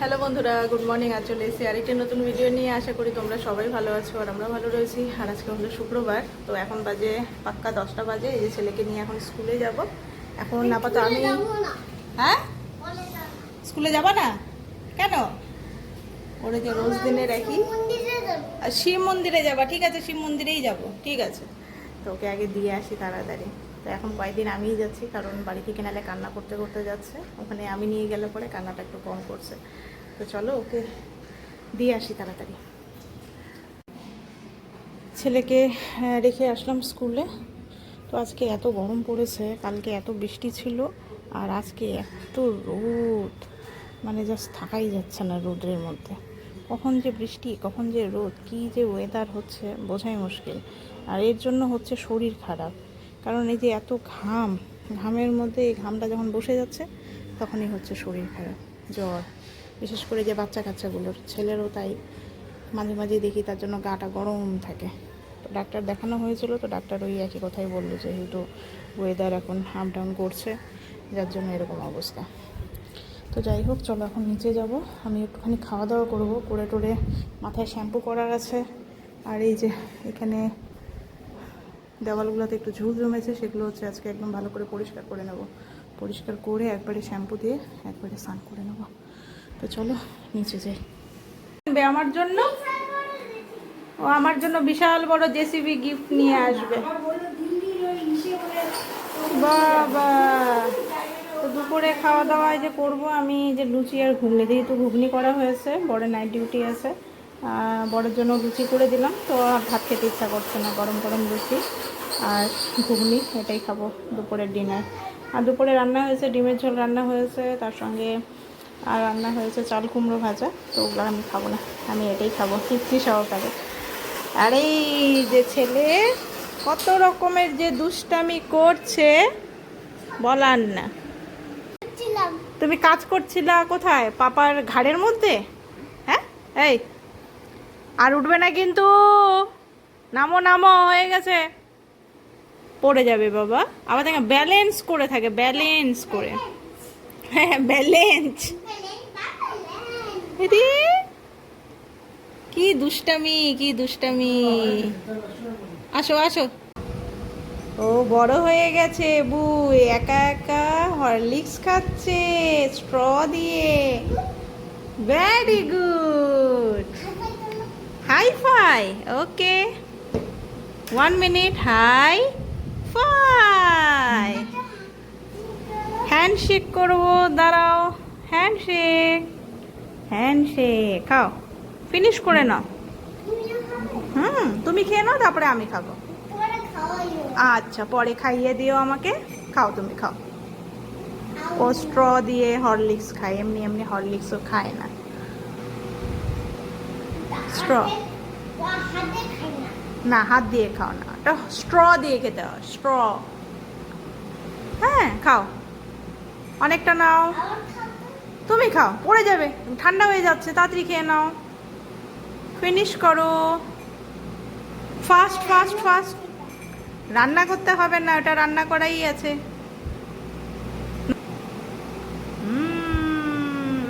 Hello বন্ধুরা good morning. আজ চলে এসেছি আরেকটি নতুন ভিডিও নিয়ে। আশা করি তোমরা সবাই ভালো আছো আর আমরা ভালো রয়েছি। আর আজকে হলো শুক্রবার তো এখন বাজে পাক্কা দশটা বাজে। এই যে ছেলেকে নিয়ে এখন স্কুলে যাব। এখন আপাতত আমি হ্যাঁ? স্কুলে যাবা না? কেন? ওরে যে রোজ দিনে রাখি আর শিব মন্দিরে যাবা। ঠিক আছে শিব মন্দিরেই যাব। ঠিক আছে। তো ওকে আগে দিয়ে আসি তাড়াতাড়ি। তো এখন কয়েকদিন আমিই যাচ্ছি, কারণ বাড়ি থেকে নালে কান্না করতে করতে যাচ্ছে। ওখানে আমি নিয়ে গেলে পরে কান্নাটা একটু কম করছে। তো চলো ওকে দিয়ে আসি তাড়াতাড়ি। ছেলেকে রেখে আসলাম স্কুলে। তো আজকে এত গরম পড়েছে, কালকে এত বৃষ্টি ছিল, আর আজকে এত রোদ। মানে জাস্ট থাকাই যাচ্ছে না রোদের মধ্যে। কখন যে বৃষ্টি, কখন যে রোদ, কী যে ওয়েদার হচ্ছে, বোঝাই মুশকিল। আর এর জন্য হচ্ছে শরীর খারাপ। কারণ এই যে এত ঘাম, ঘামের মধ্যে এই ঘামটা যখন বসে যাচ্ছে, তখনই হচ্ছে শরীর খারাপ, জ্বর। বিশেষ করে যে বাচ্চা কাচ্চাগুলোর ছেলেরও তাই মাঝে মাঝে দেখি তার জন্য গাটা গরম থাকে। তো ডাক্তার দেখানো হয়েছিল, তো ডাক্তার ওই একই কথাই বলল, যেহেতু ওয়েদার এখন আপ ডাউন করছে, যার জন্য এরকম অবস্থা। তো যাই হোক, চলো এখন নিচে যাব। আমি একটুখানি খাওয়া দাওয়া করব করে টোরে মাথায় শ্যাম্পু করার আছে। আর এই যে এখানে দেওয়ালগুলোতে একটু ঝুল জমেছে, সেগুলো হচ্ছে আজকে একদম ভালো করে পরিষ্কার করে নেব। পরিষ্কার করে একবারে শ্যাম্পু দিয়ে একবারে স্নান করে নেব। তো চলো, নিচে যাই। আমার জন্য? ও আমার জন্য বিশাল বড় জেসিবি গিফট নিয়ে আসবে। বাবা! দুপুরে খাওয়া দাওয়া যে করব, আমি যে লুচি আর ঘুগনি, যেহেতু ঘুগনি করা হয়েছে বড় নাইট ডিউটি আছে বড়ের জন্য লুচি করে দিলাম, তো ভাত খেতে ইচ্ছা করছে না, গরম গরম লুচি। আর ঘুগনি এটাই খাব দুপুরের ডিনার আর দুপুরে রান্না হয়েছে ডিমের ঝোল রান্না হয়েছে তার সঙ্গে আর রান্না হয়েছে চাল কুমড়ো ভাজা তো ওগুলো আমি খাব না আমি এটাই খাব তৃপ্তি সহকারে। আর এই যে ছেলে কত রকমের যে দুষ্টামি করছে বলার না। তুমি কাজ করছিলা কোথায়? পাপার ঘাড়ের মধ্যে? হ্যাঁ? এই আর উঠবে না কিন্তু। নামো নামো হয়ে গেছে। পড়ে যাবে বাবা। আবার দেখে ব্যালেন্স করে থাকে ব্যালেন্স করে। হ্যাঁ ব্যালেন্স কি দুষ্টামি কি দুষ্টামি। আসো আসো। ও বড় হয়ে গেছে, বুই। একা একা হরলিক্স খাচ্ছে, স্ট্র দিয়ে। Very good hi fi okay one minute hi fi handshake করব, দাঁড়াও। হ্যান্ডশেক হ্যান্ডশেক খাও। ফিনিশ করে নাও। হুম, তুমি খেয়ে নাও, তারপরে আমি খাব। আচ্ছা পরে খাইয়ে দিও আমাকে। খাও তুমি, খাও। ও স্ট্র দিয়ে হরলিক্স খায়, এমনি এমনি হরলিক্সও খায় না। স্ট্র। না, হাত দিয়ে খাও না। ওটা স্ট্র দিয়ে খেতে হয়, স্ট্র। হ্যাঁ খাও। অনেকটা নাও। তুমি খাও, পড়ে যাবে। ঠান্ডা হয়ে যাচ্ছে, তাড়াতাড়ি খেয়ে নাও। ফিনিশ করো। ফাস্ট ফাস্ট ফাস্ট রান্না করতে হবে না ওটা রান্না করাই আছে।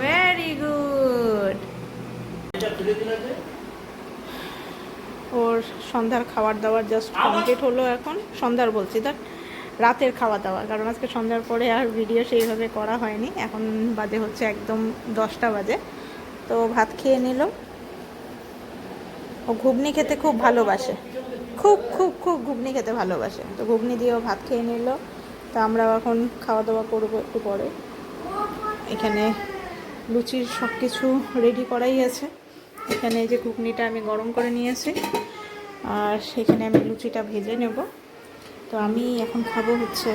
ভেরি গুড ওর সন্ধ্যার খাবার দাবার জাস্ট কমপ্লিট হলো এখন। সন্ধ্যার বলছি দেখ রাতের খাওয়া দাওয়া কারণ আজকে সন্ধ্যার পরে আর ভিডিও সেইভাবে করা হয়নি। এখন বাজে হচ্ছে একদম দশটা বাজে। তো ভাত খেয়ে নিল। ও ঘুগনি খেতে খুব ভালোবাসে। খুব খুব খুব ঘুগনি খেতে ভালোবাসে। তো ঘুগনি দিয়েও ভাত খেয়ে নিল। তো আমরাও এখন খাওয়া দাওয়া করব একটু পরে। এখানে লুচির সব কিছু রেডি করাই আছে। এখানে এই যে ঘুগনিটা আমি গরম করে নিয়েছি, আর সেখানে আমি লুচিটা ভেজে নেব। তো আমি এখন খাব হচ্ছে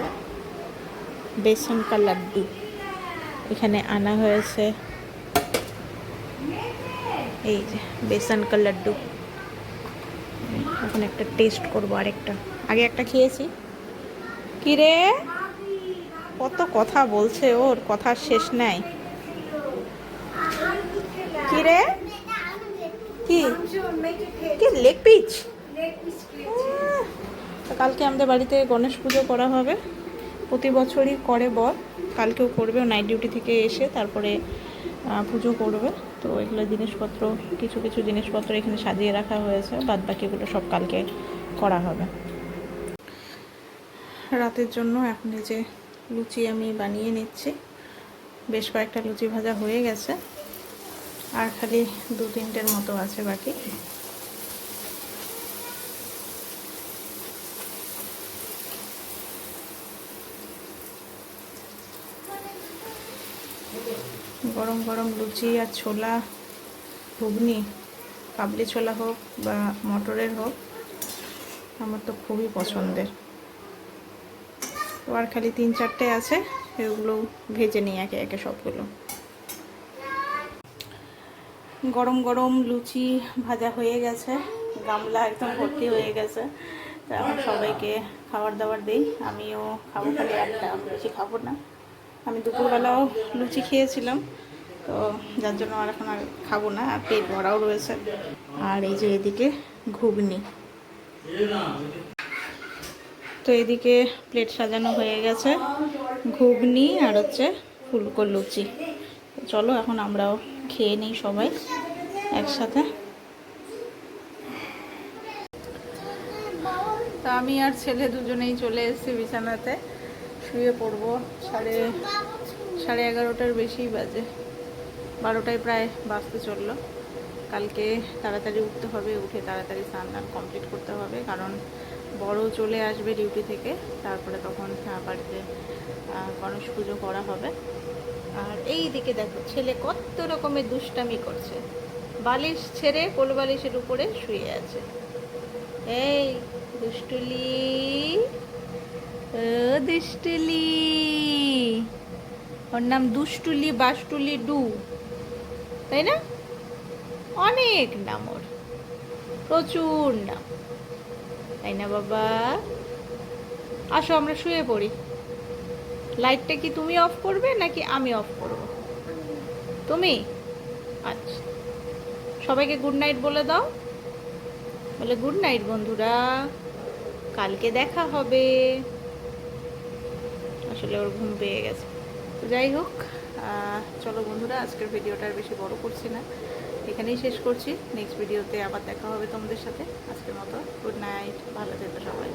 বেসন কা লাড্ডু। এখানে আনা হয়েছে এই যে বেসন কা লাড্ডু। এখন একটা টেস্ট করব আরেকটা। আগে একটা খেয়েছি। কি রে কত কথা বলছে ওর, কথার শেষ নাই। কি রে কি? কি লেগ পিচ কালকে আমাদের বাড়িতে গণেশ পুজো করা হবে। প্রতি বছরই করে বর। কালকেও করবে নাইট ডিউটি থেকে এসে তারপরে পুজো করবে। তো এগুলো জিনিসপত্র, কিছু কিছু জিনিসপত্র এখানে সাজিয়ে রাখা হয়েছে। বাদ বাকিগুলো সব কালকে করা হবে। রাতের জন্য এখন এই যে লুচি আমি বানিয়ে নিচ্ছি। বেশ কয়েকটা লুচি ভাজা হয়ে গেছে। আর খালি দু তিনটের মতো আছে বাকি। গরম গরম লুচি আর ছোলা, ঘুগনি, কাবলি ছোলা হোক বা মটরের হোক, আমার তো খুবই পছন্দের। আর খালি তিন চারটে আছে এগুলো ভেজে নিই একে একে সবগুলো। গরম গরম লুচি ভাজা হয়ে গেছে। গামলা একদম ভর্তি হয়ে গেছে। তো এখন সবাইকে খাবার দাবার দিই। আমিও খাব খালি একটা বেশি খাব না। আমি দুপুরবেলাও লুচি খেয়েছিলাম। তো যার জন্য আর এখন আর খাব না, আর পেট ভরাও রয়েছে। আর এই যে এদিকে ঘুগনি। তো এদিকে প্লেট সাজানো হয়ে গেছে। ঘুগনি আর হচ্ছে ফুলকো লুচি। চলো এখন আমরাও খেয়ে নিই সবাই একসাথে। তা আমি আর ছেলে দুজনেই চলে এসেছি বিছানাতে। শুয়ে পড়ব সাড়ে সাড়ে এগারোটার বেশি বাজে। বারোটায় প্রায় বাজতে চলল। কালকে তাড়াতাড়ি উঠতে হবে, উঠে তাড়াতাড়ি স্নান কমপ্লিট করতে হবে, কারণ বড় চলে আসবে ডিউটি থেকে, তারপরে তখন বাড়িতে গণেশ পুজো করা হবে। আর এই দিকে দেখো, ছেলে কত রকমের দুষ্টামি করছে। বালিশ ছেড়ে কোল বালিশের উপরে শুয়ে আছে। এই, দুষ্টুলি, ও দুষ্টুলি। ওর নাম দুষ্টুলি বাস্টুলি ডু। তাই না? অনেক নাম ওর। প্রচুর নাম। তাই না বাবা? আসো, আমরা শুয়ে পড়ি। লাইটটা কি তুমি অফ করবে নাকি আমি অফ করব? তুমি? আচ্ছা। সবাইকে গুড নাইট বলে দাও। বলে গুড নাইট বন্ধুরা। কালকে দেখা হবে। আসলে ওর ঘুম পেয়ে গেছে। তো যাই হোক চলো বন্ধুরা, আজকের ভিডিওটা আর বেশি বড় করছি না। এখানেই শেষ করছি। নেক্সট ভিডিওতে আবার দেখা হবে তোমাদের সাথে। আজকের মতো গুড নাইট ভালো থেকো সবাই।